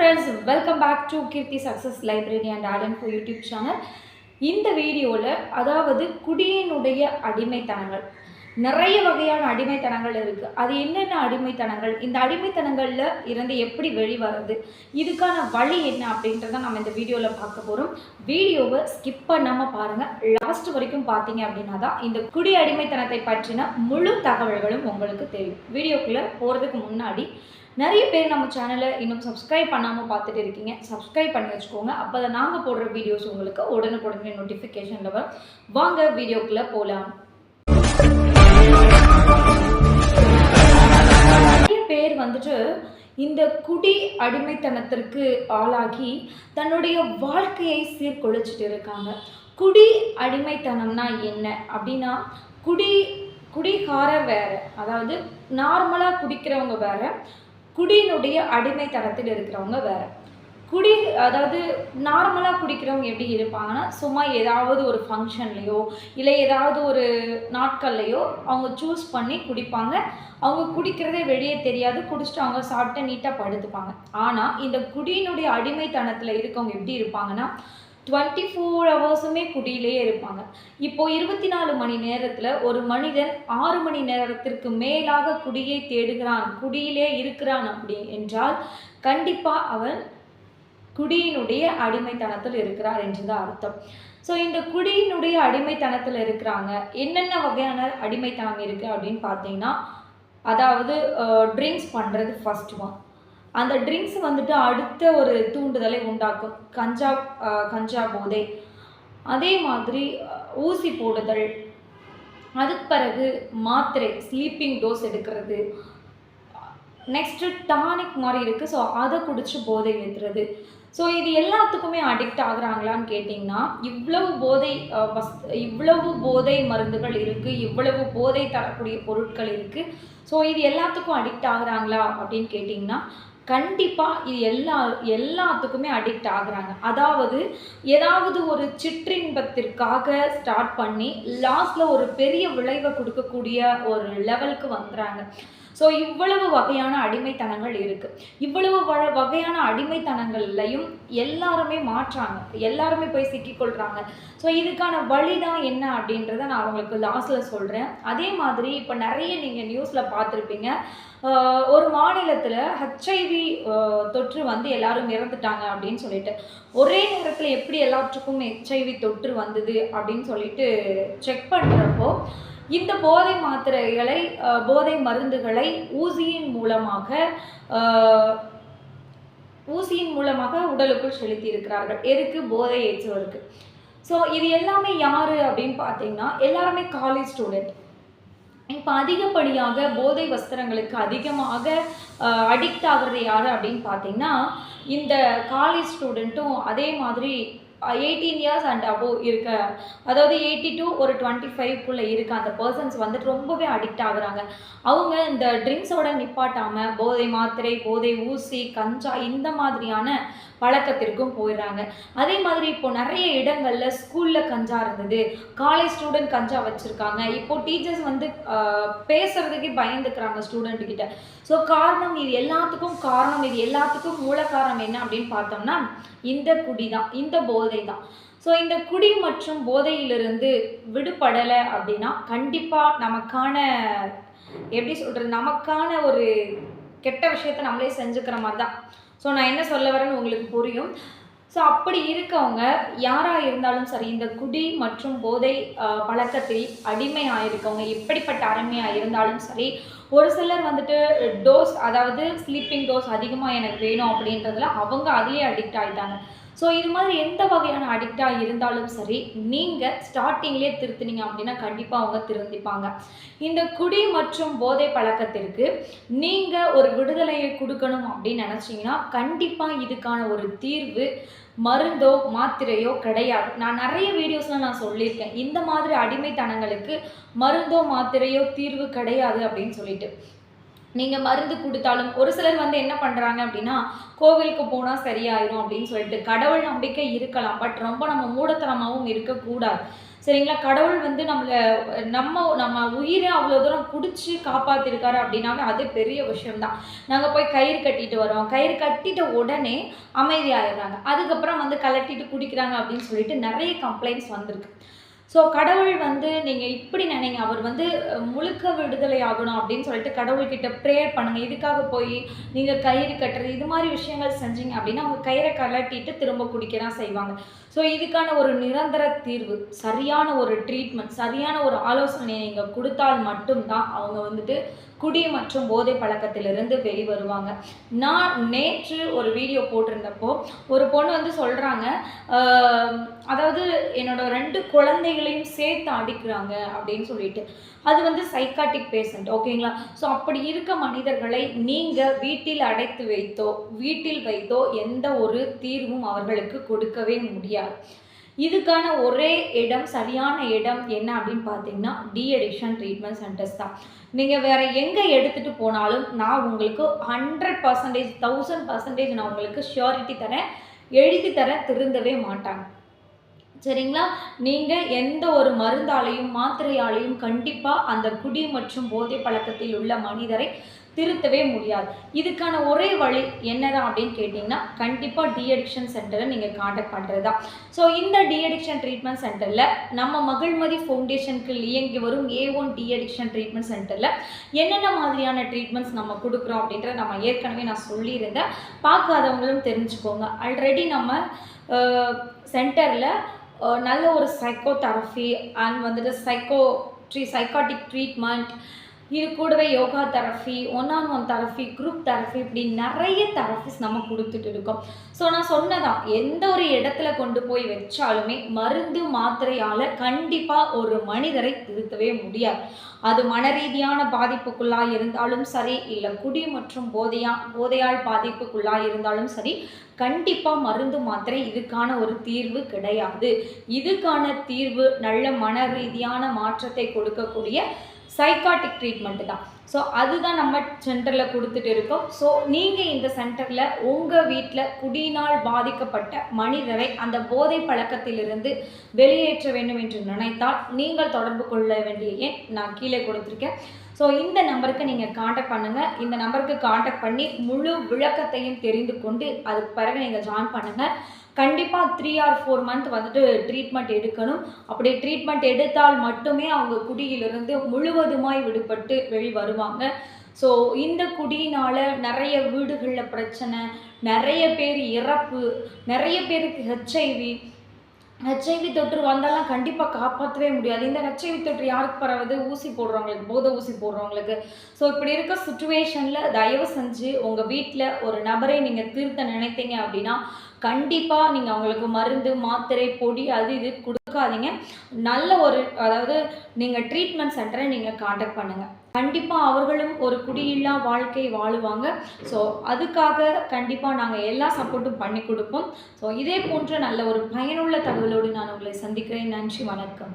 Friends welcome back to Keerthi success library and all in four YouTube channel இந்த வீடியோவில் அதாவது குடியினுடைய அடிமைத்தனங்கள். நிறைய வகையான அடிமைத்தனங்கள் இருக்குது அது என்னென்ன அடிமைத்தனங்கள்? இந்த அடிமைத்தனங்களில் இருந்து எப்படி வெளிவருது இதுக்கான வழி என்ன அப்படின்றத நம்ம இந்த வீடியோவில் பார்க்க போகிறோம் வீடியோவை ஸ்கிப் பண்ணாமல் பாருங்கள் லாஸ்ட் வரைக்கும் பார்த்தீங்க அப்படின்னா தான் இந்த குடி அடிமைத்தனத்தை பற்றின முழு தகவல்களும் உங்களுக்கு தெரியும். வீடியோக்குள்ளே போகிறதுக்கு முன்னாடி நிறைய பேர் நம்ம சேனலை இன்னும் சப்ஸ்கிரைப் பண்ணாமல் பார்த்துட்டு இருக்கீங்க. சப்ஸ்கிரைப் பண்ணி வச்சுக்கோங்க. அப்போ தான் நாங்கள் போடுற வீடியோஸ் உங்களுக்கு உடனுக்குடனே நோட்டிஃபிகேஷனில் வரும். வாங்க வீடியோக்குள்ளே போகலாம் நிறைய பேர் வந்துட்டு இந்த குடி அடிமைத்தனத்திற்கு ஆளாகி தன்னுடைய வாழ்க்கையை சீர்குலைச்சிட்டு இருக்காங்க. குடி அடிமைத்தனம்னா என்ன? அப்படின்னா குடி குடிகாரர் வேற. அதாவது நார்மலாக குடிக்கிறவங்க வேற. குடியினுடைய அடிமைத்தனத்தில் இருக்கிறவங்க வேறு. குடி அதாவது நார்மலாக குடிக்கிறவங்க எப்படி இருப்பாங்கன்னா சும்மா ஏதாவது ஒரு ஃபங்க்ஷன்லேயோ இல்லை ஏதாவது ஒரு நாட்கள்லையோ அவங்க சூஸ் பண்ணி குடிப்பாங்க. அவங்க குடிக்கிறதே வெளியே தெரியாது. குடிச்சிட்டு அவங்க சாப்பிட்டு நீட்டாக படுத்துப்பாங்க. ஆனால் இந்த குடியினுடைய அடிமைத்தனத்தில் இருக்கவங்க எப்படி இருப்பாங்கன்னா டுவெண்ட்டி ஃபோர் ஹவர்ஸுமே குடியிலேயே இருப்பாங்க. இப்போ இருபத்தி நாலு மணி நேரத்தில் ஒரு மனிதன் ஆறு மணி நேரத்திற்கு மேலாக குடியை தேடுகிறான் குடியிலே இருக்கிறான் அப்படி என்றால் கண்டிப்பாக அவன் குடியினுடைய அடிமைத்தனத்தில் இருக்கிறார் என்று தான் அர்த்தம். ஸோ இந்த குடியினுடைய அடிமைத்தனத்தில் இருக்கிறாங்க. என்னென்ன வகையான அடிமைத்தனம் இருக்குது அப்படின்னு பார்த்தீங்கன்னா அதாவது ட்ரிங்க்ஸ் பண்ணுறது ஃபஸ்ட் ஒன் அந்த ட்ரிங்க்ஸ் வந்துட்டு அடுத்த ஒரு தூண்டுதலை உண்டாக்கும். கஞ்சா கஞ்சா போதை. அதே மாதிரி ஊசி போடுதல். அதுக்கு பிறகு மாத்திரை ஸ்லீப்பிங் டோஸ் எடுக்கிறது. நெக்ஸ்ட்டு டானிக் மாதிரி இருக்குது ஸோ அதை குடித்து போதை ஏற்றுறது ஸோ இது எல்லாத்துக்குமே அடிக்ட் ஆகுறாங்களான்னு கேட்டிங்கன்னா இவ்வளவு போதை இவ்வளவு போதை மருந்துகள் இருக்குது இவ்வளவு போதை தரக்கூடிய பொருட்கள் இருக்குது ஸோ இது எல்லாத்துக்கும் அடிக்ட் ஆகுறாங்களா அப்படின்னு கேட்டிங்கன்னா கண்டிப்பாக இது எல்லா எல்லாத்துக்குமே அடிக்ட் ஆகுறாங்க. அதாவது ஏதாவது ஒரு சிற்றின்பத்திற்காக ஸ்டார்ட் பண்ணி லாஸ்ட்டில் ஒரு பெரிய விளைவை கொடுக்கக்கூடிய ஒரு லெவலுக்கு வந்துடுறாங்க ஸோ இவ்வளவு வகையான அடிமைத்தனங்கள் இருக்குது இவ்வளவு வ வகையான அடிமைத்தனங்கள்லையும் எல்லாருமே மாற்றாங்க. எல்லாருமே போய் சிக்கிக்கொள்கிறாங்க ஸோ இதுக்கான வழி தான் என்ன அப்படின்றத நான் உங்களுக்கு லாஸ்ட்டில் சொல்கிறேன் அதே மாதிரி இப்போ நிறைய நீங்கள் நியூஸில் பார்த்துருப்பீங்க. ஒரு மாநிலத்தில் ஹெச்ஐவி தொற்று வந்து எல்லாரும் இறந்துட்டாங்க அப்படின்னு சொல்லிட்டு. ஒரே நேரத்தில் எப்படி எல்லாத்துக்கும் ஹெச்ஐவி தொற்று வந்தது அப்படின்னு சொல்லிட்டு செக் பண்ணுறப்போ இந்த போதை மாத்திரைகளை போதை மருந்துகளை ஊசியின் மூலமாக ஊசியின் மூலமாக உடலுக்குள் செலுத்தி இருக்கிறார்கள் எதுக்கு? போதை ஏற்றுவதற்கு. ஸோ இது எல்லாமே யார் அப்படின்னு பார்த்தீங்கன்னா எல்லாருமே காலேஜ் ஸ்டூடெண்ட் இப்போ அதிகப்படியாக போதை வஸ்திரங்களுக்கு அதிகமாக அடிக்ட் ஆகிறது யார் அப்படின்னு பார்த்தீங்கன்னா இந்த காலேஜ் ஸ்டூடெண்ட்டும் அதே மாதிரி எயிட்டீன் இயர்ஸ் அண்ட் அபோவ் இருக்க. அதாவது எயிட்டி டூ ஒரு டுவெண்ட்டி ஃபைவ்க்குள்ளே இருக்க அந்த பர்சன்ஸ் வந்துட்டு ரொம்பவே அடிக்ட் ஆகுறாங்க. அவங்க இந்த ட்ரிங்க்ஸோட நிப்பாட்டாமல் போதை மாத்திரை போதை ஊசி கஞ்சா இந்த மாதிரியான பழக்கத்திற்கும் போயிடுறாங்க. அதே மாதிரி இப்போ நிறைய இடங்களில் ஸ்கூலில் கஞ்சா இருந்தது. காலேஜ் ஸ்டூடெண்ட் கஞ்சா வச்சுருக்காங்க. இப்போ டீச்சர்ஸ் வந்து பேசுகிறதுக்கே பயந்துக்கிறாங்க ஸ்டூடெண்ட்டுக்கிட்ட ஸோ காரணம் இது எல்லாத்துக்கும் காரணம் இது எல்லாத்துக்கும் மூல காரணம் என்ன அப்படின்னு பார்த்தோம்னா இந்த குடி தான் இந்த போதை தான் ஸோ இந்த குடி மற்றும் போதையிலிருந்து விடுபடலை அப்படின்னா கண்டிப்பாக நமக்கான எப்படி சொல்கிறது நமக்கான ஒரு கெட்ட விஷயத்தை நம்மளே செஞ்சுக்கிற மாதிரி தான் ஸோ நான் என்ன சொல்ல வரேன்னு உங்களுக்கு புரியும். ஸோ அப்படி இருக்கவங்க யாராக இருந்தாலும் சரி இந்த குடி மற்றும் போதை பழக்கத்தில் அடிமையாக இருக்கவங்க எப்படிப்பட்ட அடிமையாக இருந்தாலும் சரி ஒரு சிலர் வந்துட்டு டோஸ் அதாவது ஸ்லீப்பிங் டோஸ் அதிகமாக எனக்கு வேணும் அப்படின்றதுல அவங்க அதிலே அடிக்ட் ஆகிட்டாங்க ஸோ இது மாதிரி எந்த வகையான அடிக்டாக இருந்தாலும் சரி நீங்கள் ஸ்டார்டிங்லேயே திருத்தினீங்க அப்படின்னா கண்டிப்பாக அவங்க திருந்திப்பாங்க. இந்த குடி மற்றும் போதை பழக்கத்திற்கு நீங்கள் ஒரு விடுதலையை கொடுக்கணும் அப்படின்னு நினச்சிங்கன்னா கண்டிப்பாக இதுக்கான ஒரு தீர்வு மருந்தோ மாத்திரையோ கிடையாது. நான் நிறைய வீடியோஸில் நான் சொல்லியிருக்கேன். இந்த மாதிரி அடிமைத்தனங்களுக்கு மருந்தோ மாத்திரையோ தீர்வு கிடையாது அப்படின்னு சொல்லிட்டு. நீங்கள் மருந்து கொடுத்தாலும் ஒரு சிலர் வந்து என்ன பண்ணுறாங்க அப்படின்னா கோவிலுக்கு போனால் சரியாயிரும் அப்படின்னு சொல்லிட்டு கடவுள் நம்பிக்கை இருக்கலாம். பட் ரொம்ப நம்ம மூடத்தனமாகவும் இருக்கக்கூடாது. சரிங்களா? கடவுள் வந்து நம்மளை நம்ம நம்ம உயிரை அவ்வளோ தூரம் குடிச்சு காப்பாற்றிருக்காரு அப்படின்னாவே அது பெரிய விஷயம்தான். நாங்கள் போய் கயிறு கட்டிட்டு வரோம். கயிறு கட்டிட்ட உடனே அமைதியாயிடுறாங்க. அதுக்கப்புறம் வந்து கலட்டிட்டு குடிக்கிறாங்க அப்படின்னு சொல்லிட்டு நிறைய கம்ப்ளைண்ட்ஸ் வந்திருக்கு. ஸோ கடவுள் வந்து நீங்கள் இப்படி நினைங்க. அவர் வந்து முழுக்க விடுதலை ஆகணும் அப்படின்னு சொல்லிட்டு கடவுள்கிட்ட ப்ரேயர் பண்ணுங்கள் இதுக்காக போய் நீங்கள் கயிறு கட்டுறது இது மாதிரி விஷயங்கள் செஞ்சீங்க அப்படின்னா அவங்க கயிறை கலட்டிட்டு திரும்ப குடிக்க தான் செய்வாங்க. ஸோ இதுக்கான ஒரு நிரந்தர தீர்வு சரியான ஒரு ட்ரீட்மெண்ட் சரியான ஒரு ஆலோசனை நீங்கள் கொடுத்தால் மட்டும்தான் அவங்க வந்துட்டு குடி மற்றும் போதை பழக்கத்திலிருந்து வெளிவருவாங்க. நான் நேற்று ஒரு வீடியோ போட்டிருந்தப்போ ஒரு பொண்ணு வந்து சொல்கிறாங்க அதாவது என்னோட ரெண்டு குழந்தைகளையும் சேர்த்து அடிக்கிறாங்க அப்படின்னு சொல்லிட்டு. அது வந்து சைக்காட்டிக் பேஷண்ட் ஓகேங்களா? ஸோ அப்படி இருக்க மனிதர்களை நீங்கள் வீட்டில் அடைத்து வைத்தோ வீட்டில் வைத்தோ எந்த ஒரு தீர்வும் அவர்களுக்கு கொடுக்கவே முடியாது. இதுக்கான ஒரே இடம் சரியான இடம் என்ன அப்படின்னு பார்த்தீங்கன்னா டிஎடிக்ஷன் ட்ரீட்மெண்ட் சென்டர்ஸ் தான். நீங்கள் வேறு எங்கே எடுத்துகிட்டு போனாலும் நான் உங்களுக்கு ஹண்ட்ரட் பர்சன்டேஜ் தௌசண்ட் பர்சன்டேஜ் நான் உங்களுக்கு ஷியோரிட்டி தரேன் எழுதி தரேன் திருந்தவே மாட்டாங்க. சரிங்களா? நீங்கள் எந்த ஒரு மருந்தாலையும் மாத்திரையாலையும் கண்டிப்பாக அந்த குடி மற்றும் போதை பழக்கத்தில் உள்ள மனிதரை திருத்தவே முடியாது. இதுக்கான ஒரே வழி என்னதான் அப்படின்னு கேட்டிங்கன்னா கண்டிப்பாக டி அடிக்ஷன் சென்டரை நீங்கள் காண்டாக்ட் பண்ணுறது தான் ஸோ இந்த டி அடிக்ஷன் ட்ரீட்மெண்ட் சென்டரில் நம்ம மகிழ்மதி ஃபவுண்டேஷனுக்கு இயங்கி வரும் A one de-addiction treatment சென்டரில் என்னென்ன மாதிரியான ட்ரீட்மெண்ட்ஸ் நம்ம கொடுக்குறோம் அப்படின்றத நம்ம ஏற்கனவே நான் சொல்லியிருந்தேன். பார்க்காதவங்களும் தெரிஞ்சுக்கோங்க. ஆல்ரெடி நம்ம சென்டரில் நல்ல ஒரு சைக்கோ தெரப்பி அண்ட் வந்துட்டு சைக்கோ ட்ரீ சைக்காட்டிக் ட்ரீட்மெண்ட் இது கூடவே yoga therapy one on one therapy group therapy இப்படி நிறைய தெரப்பிஸ் நம்ம கொடுத்துட்டு இருக்கோம். ஸோ நான் சொன்னதான் எந்த ஒரு இடத்துல கொண்டு போய் வச்சாலுமே மருந்து மாத்திரையால் கண்டிப்பாக ஒரு மனிதரை திருத்தவே முடியாது. அது மன ரீதியான பாதிப்புக்குள்ளாக இருந்தாலும் சரி இல்லை குடி மற்றும் போதையா போதையால் பாதிப்புக்குள்ளாக இருந்தாலும் சரி கண்டிப்பாக மருந்து மாத்திரை இதுக்கான ஒரு தீர்வு கிடையாது. இதுக்கான தீர்வு நல்ல மன ரீதியான மாற்றத்தை கொடுக்கக்கூடிய சைக்காட்டிக் ட்ரீட்மெண்ட்டு தான். ஸோ அதுதான் நம்ம சென்டரில் கொடுத்துட்டு இருக்கோம். ஸோ நீங்கள் இந்த சென்டரில் உங்கள் வீட்டில் குடியினால் பாதிக்கப்பட்ட மனிதரை அந்த போதை பழக்கத்திலிருந்து வெளியேற்ற வேண்டும் என்று நினைத்தால் நீங்கள் தொடர்பு கொள்ள வேண்டிய எண் நான் கீழே கொடுத்துருக்கேன். ஸோ இந்த நம்பருக்கு நீங்கள் காண்டாக்ட் பண்ணுங்கள் இந்த நம்பருக்கு காண்டாக்ட் பண்ணி முழு விளக்கத்தையும் தெரிந்து கொண்டு அதுக்கு பிறகு நீங்கள் ஜாயின் பண்ணுங்கள் கண்டிப்பாக த்ரீ ஆர் ஃபோர் மந்த் வந்துட்டு ட்ரீட்மெண்ட் எடுக்கணும். அப்படி ட்ரீட்மெண்ட் எடுத்தால் மட்டுமே அவங்க குடியிலிருந்து முழுவதுமாய் விடுபட்டு வெளி வருவாங்க ஸோ இந்த குடியினால் நிறைய வீடுகளில் பிரச்சனை நிறைய பேர் இறப்பு நிறைய பேருக்கு ஹெச்ஐவி ஹெச்ஐவி தொற்று வந்தாலும் கண்டிப்பாக காப்பாற்றவே முடியாது. இந்த ஹெச்ஐவி தொற்று யாருக்கு பரவுது? ஊசி போடுறவங்களுக்கு போதை ஊசி போடுறவங்களுக்கு. ஸோ இப்படி இருக்க சுச்சுவேஷனில் தயவு செஞ்சு உங்கள் வீட்டில் ஒரு நபரை நீங்கள் திருத்த நினைத்தீங்க அப்படின்னா கண்டிப்பாக நீங்கள் அவங்களுக்கு மருந்து மாத்திரை பொடி அது இது கொடுக்காதீங்க. நல்ல ஒரு அதாவது நீங்கள் ட்ரீட்மெண்ட் சென்டரை நீங்கள் காண்டாக்ட் பண்ணுங்கள் கண்டிப்பாக அவர்களும் ஒரு குடியில்லா வாழ்க்கை வாழுவாங்க. ஸோ அதுக்காக கண்டிப்பாக நாங்கள் எல்லா சப்போர்ட்டும் பண்ணி கொடுப்போம். ஸோ இதே போன்ற நல்ல ஒரு பயனுள்ள தகவலோடு நான் உங்களை சந்திக்கிறேன். நன்றி வணக்கம்.